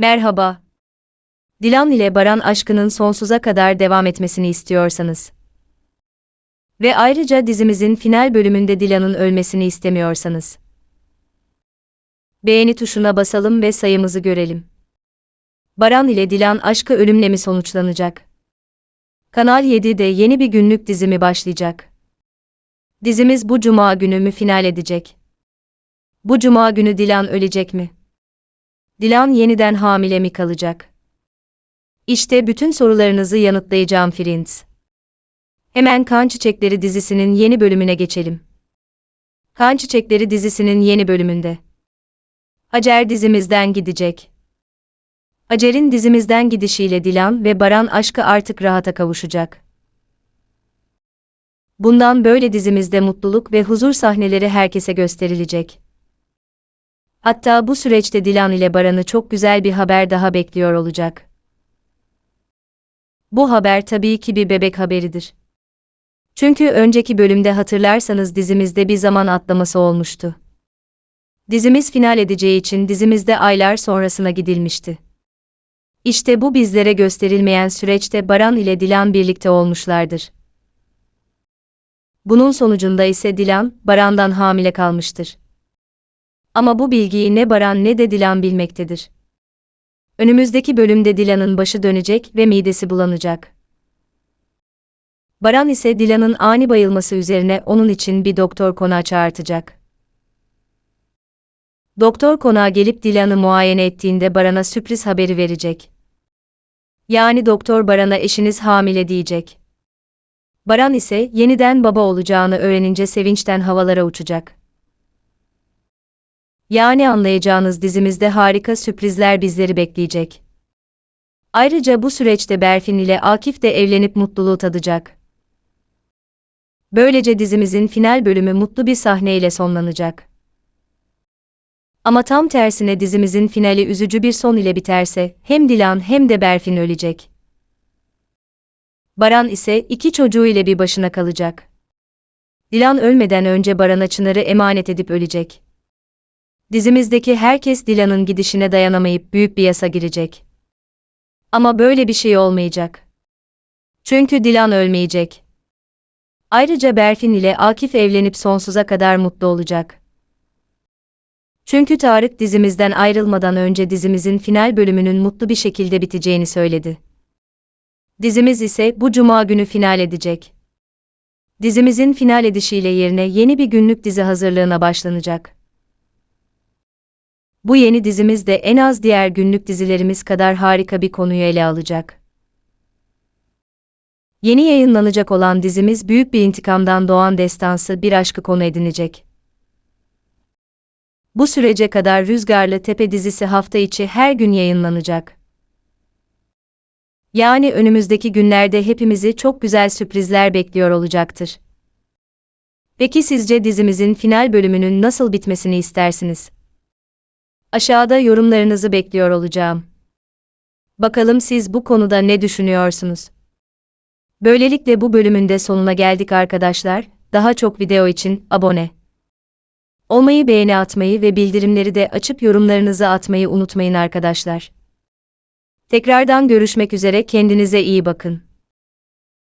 Merhaba. Dilan ile Baran aşkının sonsuza kadar devam etmesini istiyorsanız ve ayrıca dizimizin final bölümünde Dilan'ın ölmesini istemiyorsanız beğeni tuşuna basalım ve sayımızı görelim. Baran ile Dilan aşkı ölümle mi sonuçlanacak? Kanal 7'de yeni bir günlük dizimi başlayacak. Dizimiz bu cuma günü mü final edecek? Bu cuma günü Dilan ölecek mi? Dilan yeniden hamile mi kalacak? İşte bütün sorularınızı yanıtlayacağım Friends. Hemen Kan Çiçekleri dizisinin yeni bölümüne geçelim. Kan Çiçekleri dizisinin yeni bölümünde. Hacer dizimizden gidecek. Hacer'in dizimizden gidişiyle Dilan ve Baran aşkı artık rahata kavuşacak. Bundan böyle dizimizde mutluluk ve huzur sahneleri herkese gösterilecek. Hatta bu süreçte Dilan ile Baran'ı çok güzel bir haber daha bekliyor olacak. Bu haber tabii ki bir bebek haberidir. Çünkü önceki bölümde hatırlarsanız dizimizde bir zaman atlaması olmuştu. Dizimiz final edeceği için dizimizde aylar sonrasına gidilmişti. İşte bu bizlere gösterilmeyen süreçte Baran ile Dilan birlikte olmuşlardır. Bunun sonucunda ise Dilan, Baran'dan hamile kalmıştır. Ama bu bilgiyi ne Baran ne de Dilan bilmektedir. Önümüzdeki bölümde Dilan'ın başı dönecek ve midesi bulanacak. Baran ise Dilan'ın ani bayılması üzerine onun için bir doktor konağı çağırtacak. Doktor konağa gelip Dilan'ı muayene ettiğinde Baran'a sürpriz haberi verecek. Yani doktor Baran'a eşiniz hamile diyecek. Baran ise yeniden baba olacağını öğrenince sevinçten havalara uçacak. Yani anlayacağınız dizimizde harika sürprizler bizleri bekleyecek. Ayrıca bu süreçte Berfin ile Akif de evlenip mutluluğu tadacak. Böylece dizimizin final bölümü mutlu bir sahneyle sonlanacak. Ama tam tersine dizimizin finali üzücü bir son ile biterse hem Dilan hem de Berfin ölecek. Baran ise iki çocuğu ile bir başına kalacak. Dilan ölmeden önce Baran'a Çınar'ı emanet edip ölecek. Dizimizdeki herkes Dilan'ın gidişine dayanamayıp büyük bir yasa girecek. Ama böyle bir şey olmayacak. Çünkü Dilan ölmeyecek. Ayrıca Berfin ile Akif evlenip sonsuza kadar mutlu olacak. Çünkü Tarık dizimizden ayrılmadan önce dizimizin final bölümünün mutlu bir şekilde biteceğini söyledi. Dizimiz ise bu cuma günü final edecek. Dizimizin final edişiyle yerine yeni bir günlük dizi hazırlığına başlanacak. Bu yeni dizimiz de en az diğer günlük dizilerimiz kadar harika bir konuyu ele alacak. Yeni yayınlanacak olan dizimiz büyük bir intikamdan doğan destansı bir aşkı konu edinecek. Bu sürece kadar Rüzgarlı Tepe dizisi hafta içi her gün yayınlanacak. Yani önümüzdeki günlerde hepimizi çok güzel sürprizler bekliyor olacaktır. Peki sizce dizimizin final bölümünün nasıl bitmesini istersiniz? Aşağıda yorumlarınızı bekliyor olacağım. Bakalım siz bu konuda ne düşünüyorsunuz? Böylelikle bu bölümün de sonuna geldik arkadaşlar. Daha çok video için abone olmayı, beğeni atmayı ve bildirimleri de açıp yorumlarınızı atmayı unutmayın arkadaşlar. Tekrardan görüşmek üzere kendinize iyi bakın.